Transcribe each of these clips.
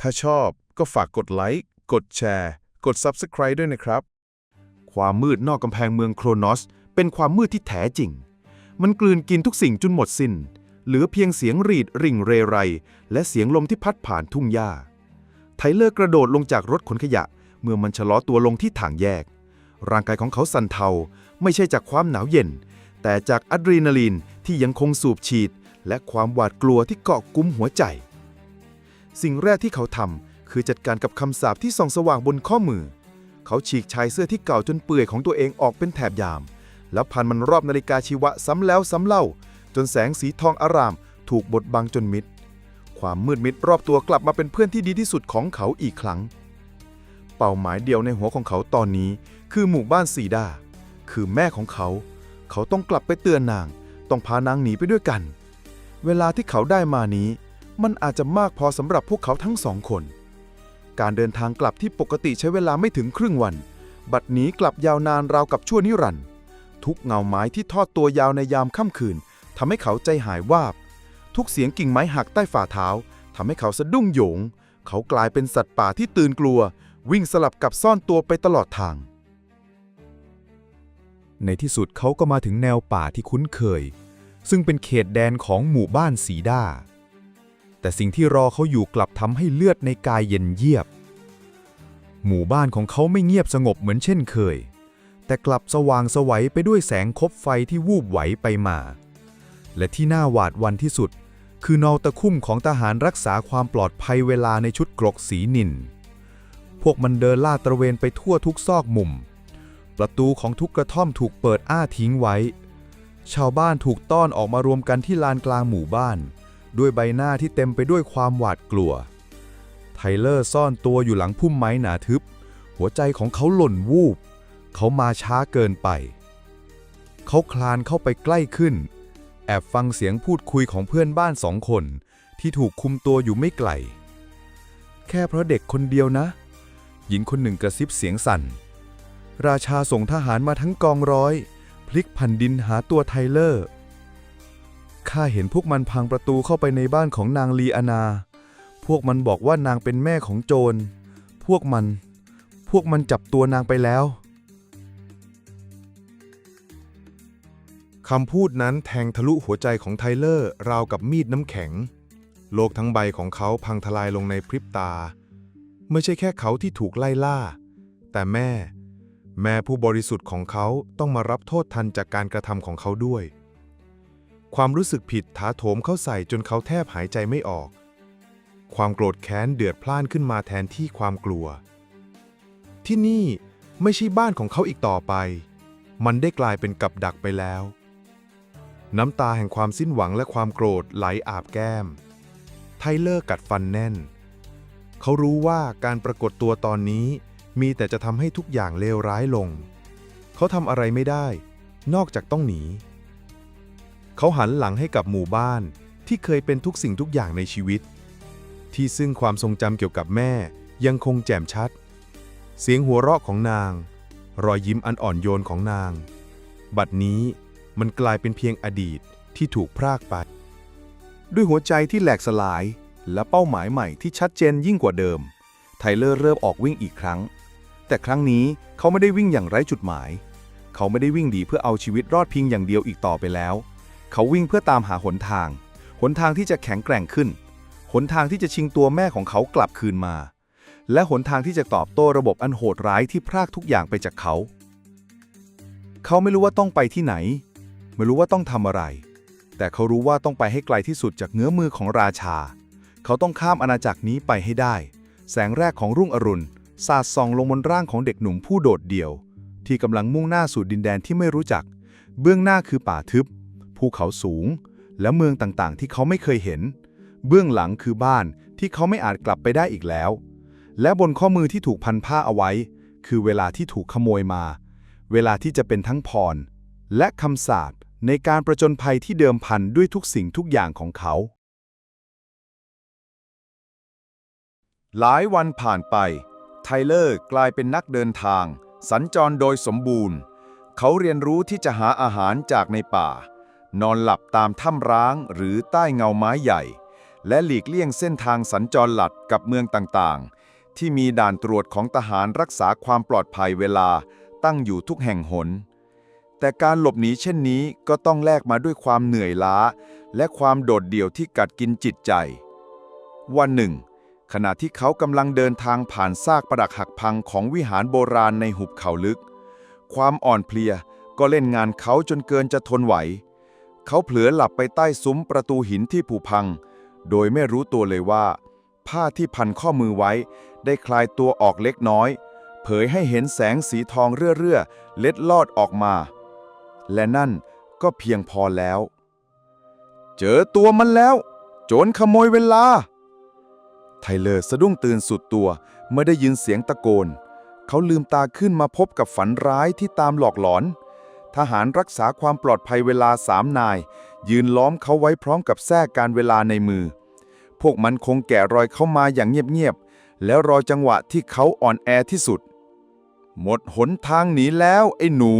ถ้าชอบก็ฝากกดไลค์ กดแชร์ กด Subscribe ด้วยนะครับ ความมืดนอกกำแพงเมืองโครนอส เป็นความมืดที่แท้จริง มันกลืนกินทุกสิ่งจนหมดสิน้น เหลือเพียงเสียงรีดริ่งเรไร และเสียงลมที่พัดผ่านทุ่งหญ้า ไทเลอร์กระโดดลงจากรถขนขยะ เมื่อมันชะลอตัวลงที่ทางแยก ร่างกายของเขาสั่นเทา ไม่ใช่จากความหนาวเย็น แต่จากอะดรีนาลีนที่ยังคงสูบฉีด และความหวาดกลัวที่เกาะกุมหัวใจ สิ่งแรกที่เขาทำคือจัดการกับคำสาปที่ส่องสว่างบนข้อมือ เขาฉีกชายเสื้อที่เก่าจนเปื่อยของตัวเองออกเป็นแถบยาม แล้วพันมันรอบนาฬิกาชีวะซ้ำแล้วซ้ำเล่า จนแสงสีทองอาราม ถูกบดบังจนมิด ความมืดมิดรอบตัวกลับมาเป็นเพื่อนที่ดีที่สุดของเขาอีกครั้ง เป้าหมายเดียวในหัวของเขาตอนนี้ คือหมู่บ้านสีดา คือแม่ของเขา เขาต้องกลับไปเตือนนาง ต้องพานางหนีไปด้วยกัน เวลาที่เขาได้มานี้ มันอาจจะมากพอสำหรับพวกเขาทั้งสองคน การเดินทางกลับที่ปกติใช้เวลาไม่ถึงครึ่งวัน บัดนี้กลับยาวนานราวกับชั่วนิรันดร์ทุกเงาไม้ที่ทอดตัวยาวในยามค่ำคืนทำให้เขาใจหายวาบ ทุกเสียงกิ่งไม้หักใต้ฝ่าเท้าทำให้เขาสะดุ้งโหยง เขากลายเป็นสัตว์ป่าที่ตื่นกลัว วิ่งสลับกับซ่อนตัวไปตลอดทาง ในที่สุดเขาก็มาถึงแนวป่าที่คุ้นเคย ซึ่งเป็นเขตแดนของหมู่บ้านสีด้า แต่สิ่งที่รอเขาอยู่กลับทำให้เลือดในกายเย็นเยียบ หมู่บ้านของเขาไม่เงียบสงบเหมือนเช่นเคย แต่กลับสว่างสวัยไปด้วยแสงคบไฟที่วูบไหวไปมา และที่น่าหวาดวันที่สุด คือนอตะคุ่มของทหารรักษาความปลอดภัยเวลาในชุดกรกสีนิน พวกมันเดินล่าตระเวนไปทั่วทุกซอกมุม ประตูของทุกกระท่อมถูกเปิดอ้าทิ้งไว้ ชาวบ้านถูกต้อนออกมารวมกันที่ลานกลางหมู่บ้าน ด้วยใบหน้าที่เต็มไปด้วยความหวาดกลัว ไทเลอร์ซ่อนตัวอยู่หลังพุ่มไม้หนาทึบ หัวใจของเขาหล่นวูบ เขามาช้าเกินไป เขาคลานเข้าไปใกล้ขึ้น แอบฟังเสียงพูดคุยของเพื่อนบ้านสองคน ที่ถูกคุมตัวอยู่ไม่ไกล แค่เพราะเด็กคนเดียวนะ หญิงคนหนึ่งกระซิบเสียงสั่น ราชาส่งทหารมาทั้งกองร้อย พลิกแผ่นดินหาตัวไทเลอร์ ข้าเห็นพวกมันพังประตูเข้าไปในบ้านของนางลีอานา พวกมันบอกว่านางเป็นแม่ของโจร พวกมัน พวกมันจับตัวนางไปแล้ว คำพูดนั้นแทงทะลุหัวใจของไทเลอร์ราวกับมีดน้ำแข็ง โลกทั้งใบของเขาพังทลายลงในพริบตา ไม่ใช่แค่เขาที่ถูกไล่ล่า แต่แม่ แม่ผู้บริสุทธิ์ของเขาต้องมารับโทษทันจากการกระทำของเขาด้วย ความรู้สึกผิดถาโถมเข้าใส่จนเขาแทบหายใจไม่ออก ความโกรธแค้นเดือดพล่านขึ้นมาแทนที่ความกลัว ที่นี่ไม่ใช่บ้านของเขาอีกต่อไป มันได้กลายเป็นกับดักไปแล้ว น้ำตาแห่งความสิ้นหวังและความโกรธไหลอาบแก้ม ไทเลอร์กัดฟันแน่น เขารู้ว่าการปรากฏตัวตอนนี้มีแต่จะทำให้ทุกอย่างเลวร้ายลง เขาทำอะไรไม่ได้ นอกจากต้องหนี เขาหันหลังให้กับหมู่บ้านที่เคยเป็นทุกสิ่งทุกอย่างในชีวิต ที่ซึ่งความทรงจำเกี่ยวกับแม่ยังคงแจ่มชัด เสียงหัวเราะของนาง รอยยิ้มอันอ่อนโยนของนาง บัดนี้มันกลายเป็นเพียงอดีตที่ถูกพรากไป ด้วยหัวใจที่แหลกสลายและเป้าหมายใหม่ที่ชัดเจนยิ่งกว่าเดิม ไทเลอร์เริ่มออกวิ่งอีกครั้ง แต่ครั้งนี้เขาไม่ได้วิ่งอย่างไร้จุดหมาย เขาไม่ได้วิ่งดีเพื่อเอาชีวิตรอดเพียงอย่างเดียวอีกต่อไปแล้ว เขาวิ่งเพื่อตามหาหนทาง หนทางที่จะแข็งแกร่งขึ้น หนทางที่จะชิงตัวแม่ของเขากลับคืนมา และหนทางที่จะตอบโต้ระบบอันโหดร้ายที่พรากทุกอย่างไปจากเขา เขาไม่รู้ว่าต้องไปที่ไหน ไม่รู้ว่าต้องทำอะไร แต่เขารู้ว่าต้องไปให้ไกลที่สุดจากเงื้อมือของราชา เขาต้องข้ามอาณาจักรนี้ไปให้ได้ แสงแรกของรุ่งอรุณสาดส่องลงบนร่างของเด็กหนุ่มผู้โดดเดี่ยว ที่กำลังมุ่งหน้าสู่ดินแดนที่ไม่รู้จัก เบื้องหน้าคือป่าทึบ ภูเขาสูง และเมืองต่างๆ ที่เขาไม่เคยเห็น เบื้องหลังคือบ้านที่เขาไม่อาจกลับไปได้อีกแล้ว และบนข้อมือที่ถูกพันผ้าเอาไว้ คือเวลาที่ถูกขโมยมา เวลาที่จะเป็นทั้งพร และคำสาปในการประจนภัยที่เดิมพันด้วยทุกสิ่งทุกอย่างของเขา หลายวันผ่านไป ไทเลอร์กลายเป็นนักเดินทาง สัญจรโดยสมบูรณ์ เขาเรียนรู้ที่จะหาอาหารจากในป่า นอนหลับตามถ้ำร้างหรือใต้เงาไม้ใหญ่ และหลีกเลี่ยงเส้นทางสัญจรหลัดกับเมืองต่างๆ ที่มีด่านตรวจของทหารรักษาความปลอดภัยเวลาตั้งอยู่ทุกแห่งหน แต่การหลบหนีเช่นนี้ก็ต้องแลกมาด้วยความเหนื่อยล้า และความโดดเดี่ยวที่กัดกินจิตใจ วันหนึ่ง ขณะที่เขากำลังเดินทางผ่านซากปรักหักพังของวิหารโบราณในหุบเขาลึก ความอ่อนเพลียก็เล่นงานเขาจนเกินจะทนไหว เขาเผลอหลับไปใต้ซุ้มประตูหินที่ผุพัง โดยไม่รู้ตัวเลยว่า ผ้าที่พันข้อมือไว้ ได้คลายตัวออกเล็กน้อย เผยให้เห็นแสงสีทองเรื่อๆเล็ดลอดออกมา และนั่นก็เพียงพอแล้ว เจอตัวมันแล้ว โจรขโมยเวลา ไทเลอร์สะดุ้งตื่นสุดตัวเมื่อได้ยินเสียงตะโกน เขาลืมตาขึ้นมาพบกับฝันร้ายที่ตามหลอกหลอน ทหารรักษาความปลอดภัยเวลาสามนาย ยืนล้อมเขาไว้พร้อมกับแทรกการเวลาในมือ พวกมันคงแกะรอยเข้ามาอย่างเงียบๆ แล้วรอจังหวะที่เขาอ่อนแอที่สุด หมดหนทางหนีแล้วไอ้หนู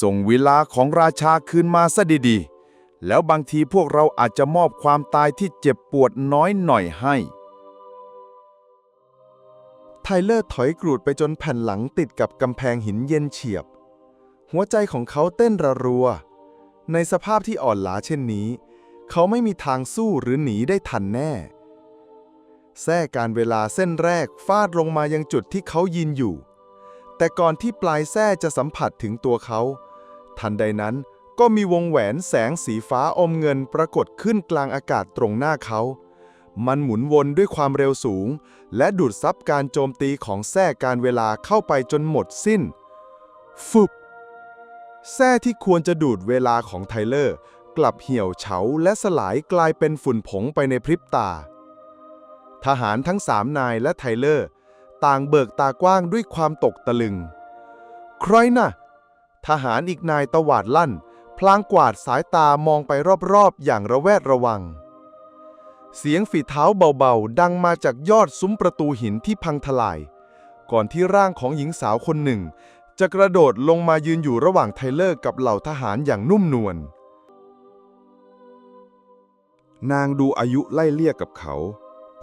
ส่งเวลาของราชาคืนมาซะดีๆ แล้วบางทีพวกเราอาจจะมอบความตายที่เจ็บปวดน้อยหน่อยให้ไทเลอร์ถอยกรูดไปจนแผ่นหลังติดกับกำแพงหินเย็นเฉียบ หัวใจของเขาเต้นระรัว ในสภาพที่อ่อนล้าเช่นนี้ เขาไม่มีทางสู้หรือหนีได้ทันแน่ แท้การเวลาเส้นแรกฟาดลงมายังจุดที่เขายืนอยู่ แต่ก่อนที่ปลายแส้จะสัมผัสถึงตัวเขา ทันใดนั้นก็มีวงแหวนแสงสีฟ้าอมเงินปรากฏขึ้นกลางอากาศตรงหน้าเขา มันหมุนวนด้วยความเร็วสูง และดูดซับการโจมตีของแส้การเวลาเข้าไปจนหมดสิ้น ฟึบ แส้ที่ควรจะดูดเวลาของไทเลอร์ กลับเหี่ยวเฉาและสลายกลายเป็นฝุ่นผงไปในพริบตา ทหารทั้งสามนายและไทเลอร์ ต่างเบิกตากว้างด้วยความตกตะลึง ใครน่ะ ทหารอีกนายตวาดลั่น พลางกวาดสายตามองไปรอบๆ อย่างระแวดระวัง เสียงฝีเท้าเบาๆ ดังมาจากยอดซุ้มประตูหินที่พังทลาย ก่อนที่ร่างของหญิงสาวคนหนึ่ง จะกระโดดลงมายืนอยู่ระหว่างไทเลอร์กับเหล่าทหารอย่างนุ่มนวล นางดูอายุไล่เลี่ยกับเขา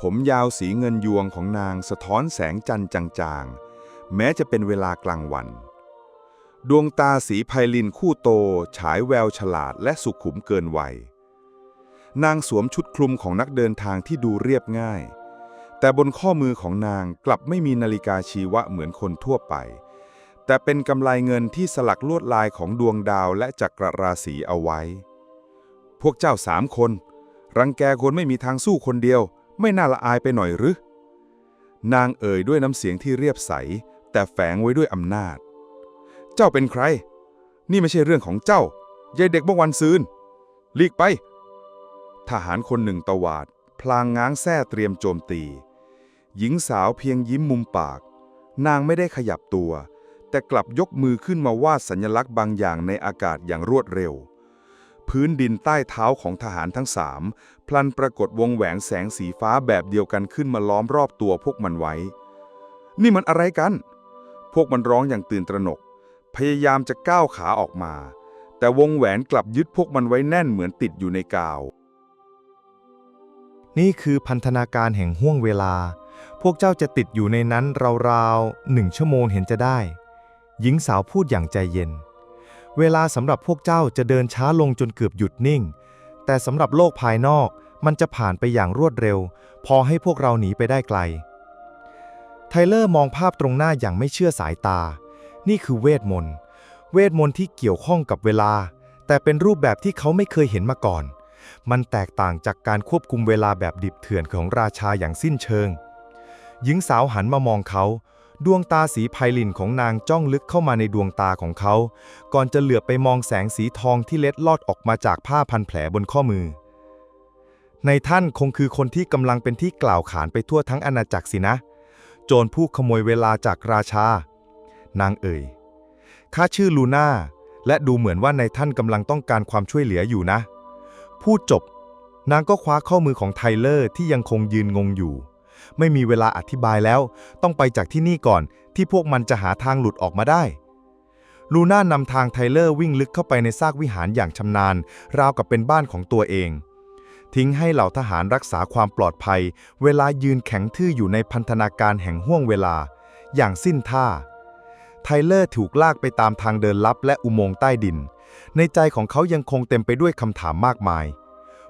ผมยาวสีเงินยวงของนางสะท้อนแสงจันทร์จางๆ แม้จะเป็นเวลากลางวัน ดวงตาสีไพลินคู่โต ฉายแววฉลาดและสุขุมเกินวัย นางสวมชุดคลุมของนักเดินทางที่ดูเรียบง่าย แต่บนข้อมือของนางกลับไม่มีนาฬิกาชีวะเหมือนคนทั่วไป แต่เป็นกำไลเงินที่สลักลวดลายของดวงดาวและจักรราศีเอาไว้ พวกเจ้าสามคน รังแกคนไม่มีทางสู้คนเดียว ไม่น่าละอายไปหน่อยหรือ นางเอ่ยด้วยน้ำเสียงที่เรียบใส แต่แฝงไว้ด้วยอำนาจ เจ้าเป็นใคร นี่ไม่ใช่เรื่องของเจ้ายายเด็กเมื่อวันซืนหลีกไป ทหารคนหนึ่งตวาด พลางง้างแส้เตรียมโจมตี หญิงสาวเพียงยิ้มมุมปาก นางไม่ได้ขยับตัว แต่กลับยกมือขึ้นมาวาดสัญลักษณ์บางอย่างในอากาศอย่างรวดเร็ว พื้นดินใต้เท้าของทหารทั้งสามพลันปรากฏวงแหวนแสงสีฟ้าแบบเดียวกันขึ้นมาล้อมรอบตัวพวกมันไว้ นี่มันอะไรกัน พวกมันร้องอย่างตื่นตระหนก พยายามจะก้าวขาออกมา แต่วงแหวนกลับยึดพวกมันไว้แน่นเหมือนติดอยู่ในกาวนี่คือพันธนาการแห่งห่วงเวลา พวกเจ้าจะติดอยู่ในนั้นราวๆหนึ่งชั่วโมงเห็นจะได้ หญิงสาวพูดอย่างใจเย็น เวลาสำหรับพวกเจ้าจะเดินช้าลงจนเกือบหยุดนิ่ง แต่สำหรับโลกภายนอกมันจะผ่านไปอย่างรวดเร็ว พอให้พวกเราหนีไปได้ไกล ไทเลอร์มองภาพตรงหน้าอย่างไม่เชื่อสายตา นี่คือเวทมนต์ เวทมนต์ที่เกี่ยวข้องกับเวลา แต่เป็นรูปแบบที่เขาไม่เคยเห็นมาก่อน มันแตกต่างจากการควบคุมเวลาแบบดิบเถื่อนของราชาอย่างสิ้นเชิง หญิงสาวหันมามองเขา ดวงตาสีไพลินของนางจ้องลึกเข้ามาในดวงตาของเขา ก่อนจะเหลือบไปมองแสงสีทองที่เล็ดลอดออกมาจากผ้าพันแผลบนข้อมือ ในท่านคงคือคนที่กำลังเป็นที่กล่าวขานไปทั่วทั้งอาณาจักรสินะ โจรผู้ขโมยเวลาจากราชา นางเอ่ยข้าชื่อลูน่า และดูเหมือนว่าในท่านกำลังต้องการความช่วยเหลืออยู่นะ พูดจบ นางก็คว้าข้อมือของไทเลอร์ที่ยังคงยืนงงอยู่ ไม่มีเวลาอธิบายแล้ว ต้องไปจากที่นี่ก่อนที่พวกมันจะหาทางหลุดออกมาได้ ลูน่านำทางไทเลอร์วิ่งลึกเข้าไปในซากวิหารอย่างชำนาญ ราวกับเป็นบ้านของตัวเอง ทิ้งให้เหล่าทหารรักษาความปลอดภัย เวลายืนแข็งทื่ออยู่ในพันธนาการแห่งห้วงเวลา อย่างสิ้นท่า ไทเลอร์ถูกลากไปตามทางเดินลับและอุโมงค์ใต้ดิน ในใจของเขายังคงเต็มไปด้วยคำถามมากมาย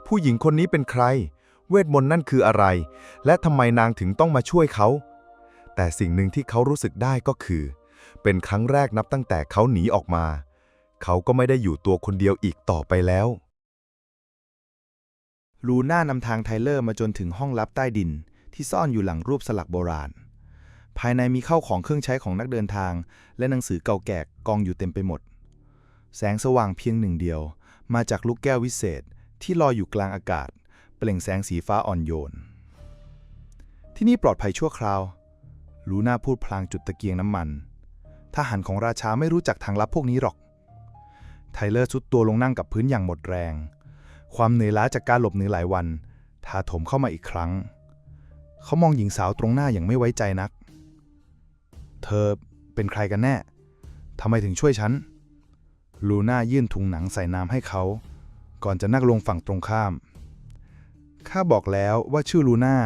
ผู้หญิงคนนี้เป็นใคร เวทมนต์นั่นคืออะไร และทำไมนางถึงต้องมาช่วยเขา แต่สิ่งหนึ่งที่เขารู้สึกได้ก็คือ เป็นครั้งแรกนับตั้งแต่เขาหนีออกมา เขาก็ไม่ได้อยู่ตัวคนเดียวอีกต่อไปแล้ว ลูน่านำทางไทเลอร์มาจนถึงห้องลับใต้ดิน ที่ซ่อนอยู่หลังรูปสลักโบราณ ภายในมีเข้าวของเครื่องใช้ของนักเดินทาง และหนังสือเก่าแก่กองอยู่เต็มไปหมด แสงสว่างเพียงหนึ่งเดียว มาจากลูกแก้ววิเศษที่ลอยอยู่กลางอากาศ เปล่งแสงสีฟ้าอ่อนโยน ที่นี่ปลอดภัยชั่วคราว ลูน่าพูดพลางจุดตะเกียงน้ำมัน ทหารของราชาไม่รู้จักทางลับพวกนี้หรอก ไทเลอร์สุดตัวลงนั่งกับพื้นอย่างหมดแรง ความเหนื่อยล้าจากการหลบหนีหลายวันถาถมเข้ามาอีกครั้ง เขามองหญิงสาวตรงหน้าอย่างไม่ไว้ใจนัก เธอเป็นใครกันแน่ ทำไมถึงช่วยฉัน ลูน่ายื่นถุงหนังใส่น้ำให้เขา ก่อนจะนั่งลงฝั่งตรงข้าม ข้าบอกแล้วว่าชื่อลูน่า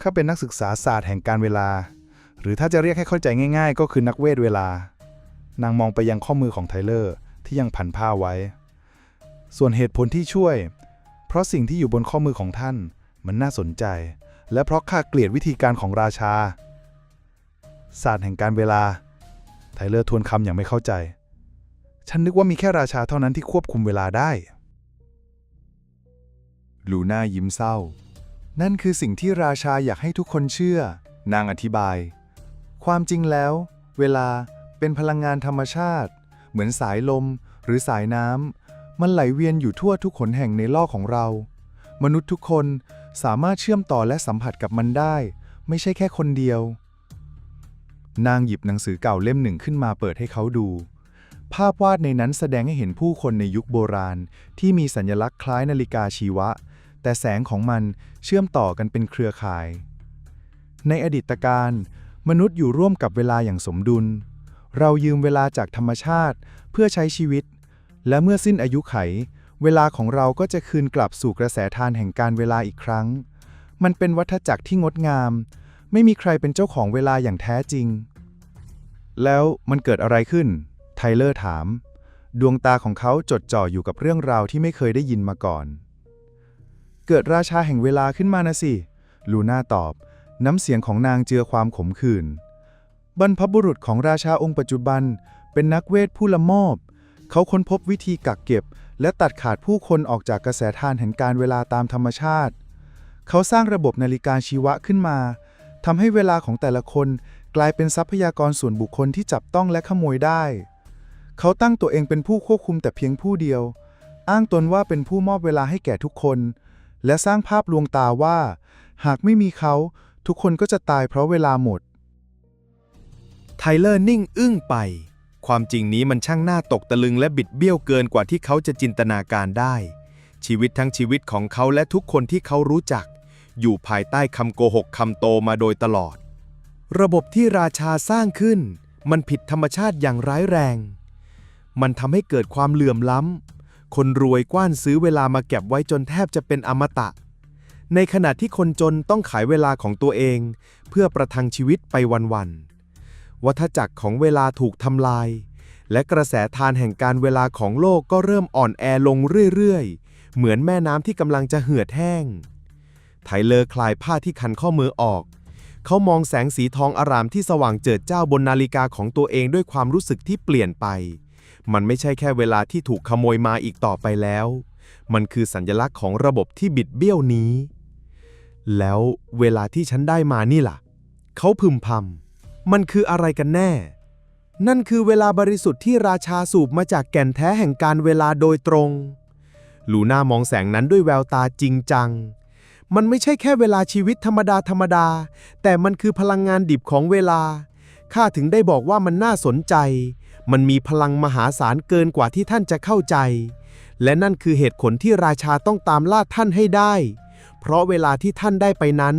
ข้าเป็นนักศึกษาศาสตร์แห่งการเวลา หรือถ้าจะเรียกให้เข้าใจง่าย ๆ ก็คือนักเวทเวลา นางมองไปยังข้อมือของไทเลอร์ที่ยังพันผ้าไว้ ส่วนเหตุผลที่ช่วย เพราะสิ่งที่อยู่บนข้อมือของท่านมันน่าสนใจ และเพราะข้าเกลียดวิธีการของราชา ศาสตร์แห่งการเวลา ไทเลอร์ทวนคำอย่างไม่เข้าใจ ฉันนึกว่ามีแค่ราชาเท่านั้นที่ควบคุมเวลาได้ ลูน่ายิ้มเศร้า นั่นคือสิ่งที่ราชาอยากให้ทุกคนเชื่อ นางอธิบาย ความจริงแล้ว เวลาเป็นพลังงานธรรมชาติ เหมือนสายลมหรือสายน้ำมันไหลเวียนอยู่ทั่วทุกขนแห่งในโลกของเรา มนุษย์ทุกคนสามารถเชื่อมต่อและสัมผัสกับมันได้ ไม่ใช่แค่คนเดียว นางหยิบหนังสือเก่าเล่มหนึ่งขึ้นมาเปิดให้เขาดูภาพวาดในนั้นแสดงให้เห็นผู้คนในยุคโบราณ ที่มีสัญลักษณ์คล้ายนาฬิกาชีวะ แต่แสงของมันเชื่อมต่อกันเป็นเครือข่าย ในอดีตการ มนุษย์อยู่ร่วมกับเวลาอย่างสมดุล เรายืมเวลาจากธรรมชาติเพื่อใช้ชีวิต และเมื่อสิ้นอายุไข เวลาของเราก็จะคืนกลับสู่กระแสทานแห่งการเวลาอีกครั้ง มันเป็นวัฏจักรที่งดงาม ไม่มีใครเป็นเจ้าของเวลาอย่างแท้จริง แล้วมันเกิดอะไรขึ้น ไทเลอร์ถาม ดวงตาของเขาจดจ่ออยู่กับเรื่องราวที่ไม่เคยได้ยินมาก่อน เกิดราชาแห่งเวลาขึ้นมานะสิ ลูน่าตอบ น้ำเสียงของนางเจือความขมขื่น บรรพบุรุษของราชาองค์ปัจจุบัน เป็นนักเวทผู้ละโมบเขาค้นพบวิธีกักเก็บ และตัดขาดผู้คนออกจากกระแสทานแห่งการเวลาตามธรรมชาติ เขาสร้างระบบนาฬิกาชีวะขึ้นมาทำให้เวลาของแต่ละคนกลายเป็นทรัพยากรส่วนบุคคลที่จับต้องและขโมยได้ เขาตั้งตัวเองเป็นผู้ควบคุมแต่เพียงผู้เดียว อ้างตนว่าเป็นผู้มอบเวลาให้แก่ทุกคน และสร้างภาพลวงตาว่า หากไม่มีเขา ทุกคนก็จะตายเพราะเวลาหมด ไทเลอร์นิ่งอึ้งไป ความจริงนี้มันช่างน่าตกตะลึงและบิดเบี้ยวเกินกว่าที่เขาจะจินตนาการได้ ชีวิตทั้งชีวิตของเขาและทุกคนที่เขารู้จัก อยู่ภายใต้คำโกหกคำโตมาโดยตลอด ระบบที่ราชาสร้างขึ้น มันผิดธรรมชาติอย่างร้ายแรง มันทำให้เกิดความเหลื่อมล้ำ คนรวยกว้านซื้อเวลามาเก็บไว้จนแทบจะเป็นอมตะ ในขณะที่คนจนต้องขายเวลาของตัวเอง เพื่อประทังชีวิตไปวันๆ วัฏจักรของเวลาถูกทำลาย และกระแสทานแห่งการเวลาของโลกก็เริ่มอ่อนแอลงเรื่อยๆ เหมือนแม่น้ำที่กำลังจะเหือดแห้ง ไทเลอร์คลายผ้าที่คันข้อมือออกเขามองแสงสีทองอารามที่สว่างเจิดจ้าบนนาฬิกาของตัวเองด้วยความรู้สึกที่เปลี่ยนไป มันไม่ใช่แค่เวลาที่ถูกขโมยมาอีกต่อไปแล้ว มันคือสัญลักษณ์ของระบบที่บิดเบี้ยวนี้ แล้วเวลาที่ฉันได้มานี่ล่ะ เขาพึมพำ มันคืออะไรกันแน่ นั่นคือเวลาบริสุทธิ์ที่ราชาสูบมาจากแก่นแท้แห่งการเวลาโดยตรง ลูน่ามองแสงนั้นด้วยแววตาจริงจังมันไม่ใช่แค่เวลาชีวิตธรรมดาธรรมดา แต่มันคือพลังงานดิบของเวลา ข้าถึงได้บอกว่ามันน่าสนใจ มันมีพลังมหาศาลเกินกว่าที่ท่านจะเข้าใจ และนั่นคือเหตุผลที่ราชาต้องตามล่าท่านให้ได้ เพราะเวลาที่ท่านได้ไปนั้น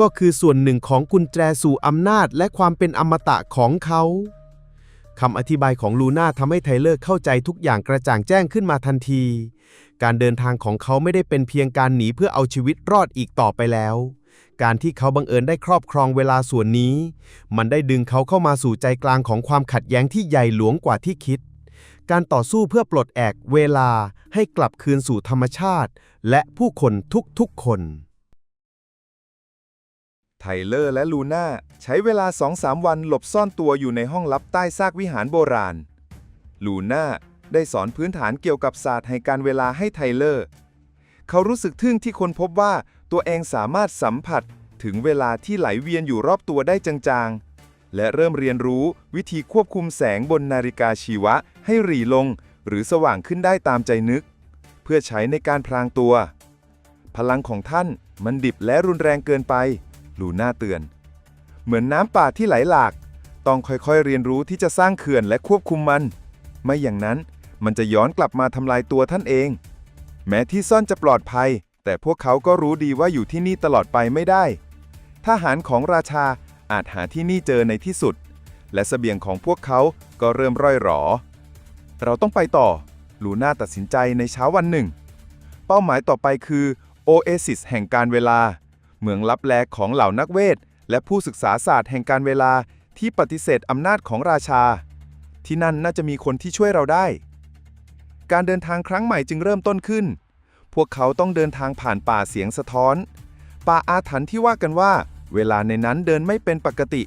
ก็คือส่วนหนึ่งของกุญแจสู่อำนาจและความเป็นอมตะของเขาคำอธิบายของลูน่าทำให้ไทเลอร์เข้าใจทุกอย่างกระจ่างแจ้งขึ้นมาทันที การเดินทางของเขาไม่ได้เป็นเพียงการหนีเพื่อเอาชีวิตรอดอีกต่อไปแล้ว การที่เขาบังเอิญได้ครอบครองเวลาส่วนนี้ มันได้ดึงเขาเข้ามาสู่ใจกลางของความขัดแย้งที่ใหญ่หลวงกว่าที่คิด การต่อสู้เพื่อปลดแอกเวลาให้กลับคืนสู่ธรรมชาติ และผู้คนทุกๆคนไทเลอร์และลูน่าใช้เวลา 2-3 วันหลบซ่อนตัวอยู่ในห้องลับใต้ซากวิหารโบราณ ลูน่าได้สอนพื้นฐานเกี่ยวกับศาสตร์แห่งการเวลาให้ไทเลอร์ เขารู้สึกทึ่งที่คนพบว่า ตัวเองสามารถสัมผัสถึงเวลาที่ไหลเวียนอยู่รอบตัวได้จางๆ และเริ่มเรียนรู้วิธีควบคุมแสงบนนาฬิกาชีวะให้หรี่ลง หรือสว่างขึ้นได้ตามใจนึก เพื่อใช้ในการพรางตัว พลังของท่านมันดิบและรุนแรงเกินไป ลูน่าเตือน เหมือนน้ำป่าที่ไหลหลาก ต้องค่อยๆเรียนรู้ที่จะสร้างเขื่อนและควบคุมมัน ไม่อย่างนั้นมันจะย้อนกลับมาทำลายตัวท่านเอง แม้ที่ซ่อนจะปลอดภัย แต่พวกเขาก็รู้ดีว่าอยู่ที่นี่ตลอดไปไม่ได้ ทหารของราชาอาจหาที่นี่เจอในที่สุด และเสบียงของพวกเขาก็เริ่มร่อยหรอ เราต้องไปต่อ ลูน่าตัดสินใจในเช้าวันหนึ่ง เป้าหมายต่อไปคือโอเอซิสแห่งการเวลา เมืองลับแลของเหล่านักเวท และผู้ศึกษาศาสตร์แห่งการเวลาที่ปฏิเสธอำนาจของราชา ที่นั่นน่าจะมีคนที่ช่วยเราได้ การเดินทางครั้งใหม่จึงเริ่มต้นขึ้น พวกเขาต้องเดินทางผ่านป่าเสียงสะท้อน ป่าอาถรรพ์ที่ว่ากันว่า เวลาในนั้นเดินไม่เป็นปกติ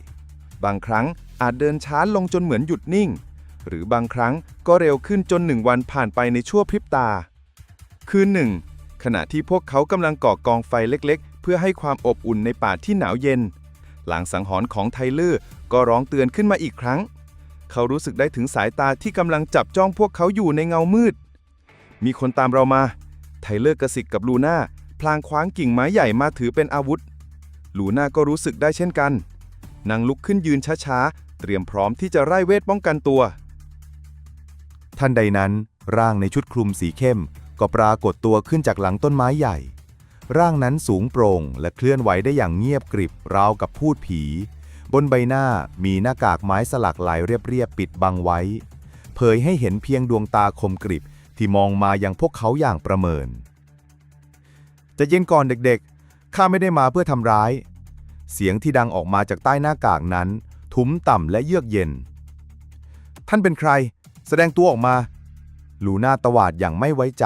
บางครั้งอาจเดินช้าลงจนเหมือนหยุดนิ่ง หรือบางครั้งก็เร็วขึ้นจนหนึ่งวันผ่านไปในชั่วพริบตา คืนหนึ่ง ขณะที่พวกเขากำลังก่อกองไฟเล็กๆ เพื่อให้ความอบอุ่นในป่าที่หนาวเย็น หลังสังหรณ์ของไทเลอร์ก็ร้องเตือนขึ้นมาอีกครั้ง เขารู้สึกได้ถึงสายตาที่กำลังจับจ้องพวกเขาอยู่ในเงามืด มีคนตามเรามา ไทเลอร์กระสิกกับลูน่าพลางคว้างกิ่งไม้ใหญ่มาถือเป็นอาวุธ ลูน่าก็รู้สึกได้เช่นกัน นางลุกขึ้นยืนช้าๆ เตรียมพร้อมที่จะไล่เวทป้องกันตัว ทันใดนั้น ร่างในชุดคลุมสีเข้ม ก็ปรากฏตัวขึ้นจากหลังต้นไม้ใหญ่ ร่างนั้นสูงโปร่งและเคลื่อนไหวได้อย่างเงียบกริบราวกับพูดผี บนใบหน้ามีหน้ากากไม้สลักลายเรียบๆปิดบังไว้ เผยให้เห็นเพียงดวงตาคมกริบ ที่มองมาอยังพวกเขาอย่างประเมิน จะเย็นก่อนเด็กๆ ข้าไม่ได้มาเพื่อทำร้าย เสียงที่ดังออกมาจากใต้หน้ากากนั้น ทุ้มต่ำและเยือกเย็น ท่านเป็นใคร แสดงตัวออกมา ลูน่าตวาดอย่างไม่ไว้ใจ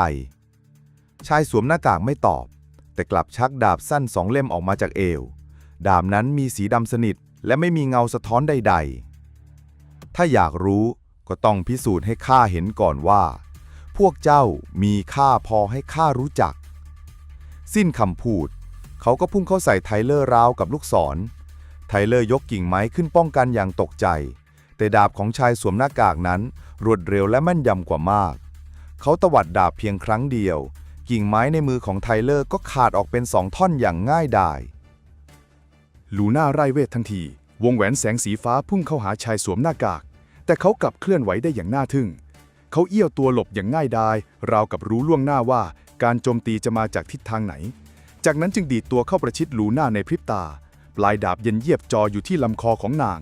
ชายสวมหน้ากากไม่ตอบ แต่กลับชักดาบสั้นสองเล่มออกมาจากเอว ดาบนั้นมีสีดำสนิทและไม่มีเงาสะท้อนใด ๆ ถ้าอยากรู้ก็ต้องพิสูจน์ให้ข้าเห็นก่อนว่า พวกเจ้ามีค่าพอให้ข้ารู้จัก สิ้นคำพูด เขาก็พุ่งเข้าใส่ไทเลอร์ราวกับลูกศร ไทเลอร์ยกกิ่งไม้ขึ้นป้องกันอย่างตกใจ แต่ดาบของชายสวมหน้ากากนั้น รวดเร็วและแม่นยำกว่ามาก เขาตวัดดาบเพียงครั้งเดียว กิ่งไม้ในมือของไทเลอร์ก็ขาดออกเป็นสองท่อนอย่างง่ายดายลูน่าไร่เวททันที วงแหวนแสงสีฟ้าพุ่งเข้าหาชายสวมหน้ากาก แต่เขากลับเคลื่อนไหวได้อย่างน่าทึ่ง เขาเอี้ยวตัวหลบอย่างง่ายดายราวกับรู้ล่วงหน้าว่า การโจมตีจะมาจากทิศทางไหน จากนั้นจึงดีดตัวเข้าประชิดลูน่าในพริบตา ปลายดาบเย็นเยียบจออยู่ที่ลำคอของนาง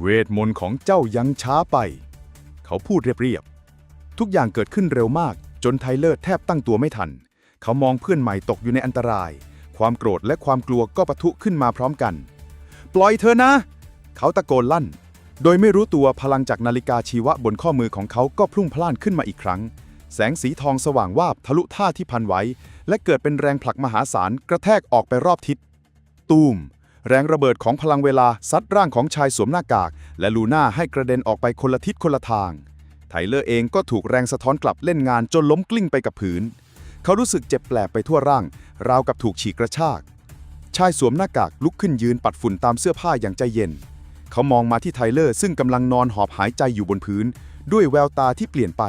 เวทมนต์ของเจ้ายังช้าไป เขาพูดเรียบๆทุกอย่างเกิดขึ้นเร็วมาก จนไทเลอร์แทบตั้งตัวไม่ทัน เขามองเพื่อนใหม่ตกอยู่ในอันตราย ความโกรธและความกลัวก็ปะทุขึ้นมาพร้อมกัน ปล่อยเธอนะ เขาตะโกนลั่น โดยไม่รู้ตัวพลังจากนาฬิกาชีวะบนข้อมือของเขาก็พุ่งพล่านขึ้นมาอีกครั้ง แสงสีทองสว่างวาบทะลุท่าที่พันไว้ และเกิดเป็นแรงผลักมหาศาลกระแทกออกไปรอบทิศ ตูม แรงระเบิดของพลังเวลาซัดร่างของชายสวมหน้ากาก และลูน่าให้กระเด็นออกไปคนละทิศคนละทาง ไทเลอร์เองก็ถูกแรงสะท้อนกลับเล่นงานจนล้มกลิ้งไปกับพื้นเขารู้สึกเจ็บแปลบไปทั่วร่าง ราวกับถูกฉีกกระชาก ชายสวมหน้ากากลุกขึ้นยืนปัดฝุ่นตามเสื้อผ้าอย่างใจเย็น เขามองมาที่ไทเลอร์ซึ่งกำลังนอนหอบหายใจอยู่บนพื้น ด้วยแววตาที่เปลี่ยนไป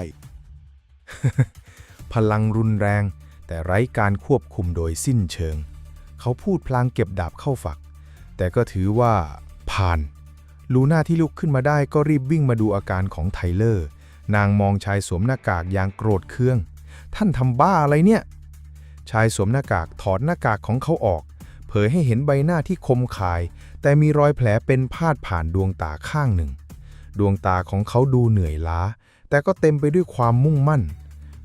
พลังรุนแรง แต่ไร้การควบคุมโดยสิ้นเชิง เขาพูดพลางเก็บดาบเข้าฝัก แต่ก็ถือว่า ผ่าน ลูน่าที่ลุกขึ้นมาได้ก็รีบวิ่งมาดูอาการของไทเลอร์ นางมองชายสวมหน้ากากอย่างโกรธเคือง ท่านทำบ้าอะไรเนี่ย ชายสวมหน้ากากถอดหน้ากากของเขาออก เผยให้เห็นใบหน้าที่คมคายแต่มีรอยแผลเป็นพาดผ่านดวงตาข้างหนึ่ง ดวงตาของเขาดูเหนื่อยล้า แต่ก็เต็มไปด้วยความมุ่งมั่น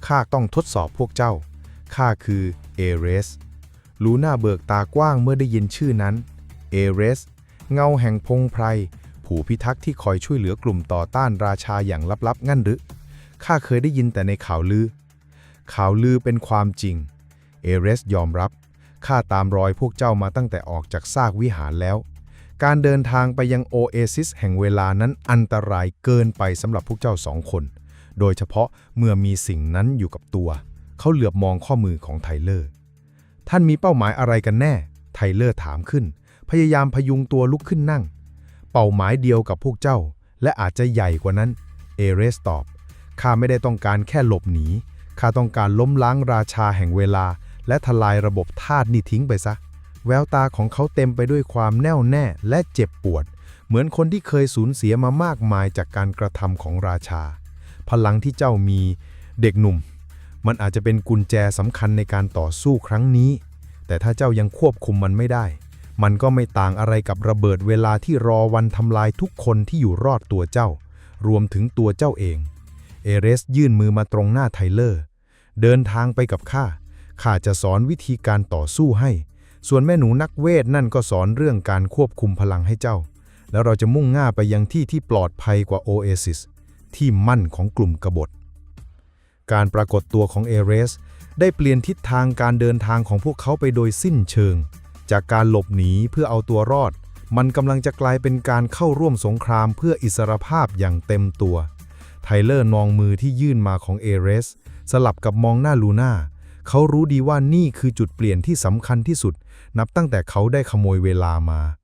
ข้าต้องทดสอบพวกเจ้า ข้าคือเอเรส ลูน่าเบิกตากว้างเมื่อได้ยินชื่อนั้น เอเรส เงาแห่งพงไพร ผู้พิทักษ์ที่คอยช่วยเหลือกลุ่มต่อต้านราชาอย่างลับๆ งั้นหรือ ข้าเคยได้ยินแต่ในข่าวลือ ข่าวลือเป็นความจริง เอเรสยอมรับ ข้าตามรอยพวกเจ้ามาตั้งแต่ออกจากซากวิหารแล้ว การเดินทางไปยังโอเอซิสแห่งเวลานั้นอันตรายเกินไปสำหรับพวกเจ้าสองคน โดยเฉพาะเมื่อมีสิ่งนั้นอยู่กับตัว เขาเหลือบมองข้อมือของไทเลอร์ ท่านมีเป้าหมายอะไรกันแน่ ไทเลอร์ถามขึ้น พยายามพยุงตัวลุกขึ้นนั่ง เป้าหมายเดียวกับพวกเจ้า และอาจจะใหญ่กว่านั้น เอเรสตอบ ข้าไม่ได้ต้องการแค่หลบหนี ข้าต้องการล้มล้างราชาแห่งเวลา และทลายระบบธาตุนี่ทิ้งไปซะ แววตาของเขาเต็มไปด้วยความแน่วแน่และเจ็บปวด เหมือนคนที่เคยสูญเสียมามากมายจากการกระทำของราชา พลังที่เจ้ามีเด็กหนุ่ม มันอาจจะเป็นกุญแจสำคัญในการต่อสู้ครั้งนี้ แต่ถ้าเจ้ายังควบคุมมันไม่ได้ มันก็ไม่ต่างอะไรกับระเบิดเวลาที่รอวันทำลายทุกคนที่อยู่รอดตัวเจ้า รวมถึงตัวเจ้าเอง เอเรสยื่นมือมาตรงหน้าไทเลอร์ เดินทางไปกับข้าข้าจะสอนวิธีการต่อสู้ให้ ส่วนแม่หนูนักเวทนั่นก็สอนเรื่องการควบคุมพลังให้เจ้า แล้วเราจะมุ่งหน้าไปยังที่ที่ปลอดภัยกว่าโอเอซิสที่มั่นของกลุ่มกบฏ การปรากฏตัวของเอเรส ได้เปลี่ยนทิศทางการเดินทางของพวกเขาไปโดยสิ้นเชิง จากการหลบหนีเพื่อเอาตัวรอด มันกำลังจะกลายเป็นการเข้าร่วมสงครามเพื่ออิสรภาพอย่างเต็มตัว ไทเลอร์นองมือที่ยื่นมาของเอเรส สลับกับมองหน้าลูน่าเขารู้ดีว่านี่คือจุดเปลี่ยนที่สำคัญที่สุด นับตั้งแต่เขาได้ขโมยเวลามา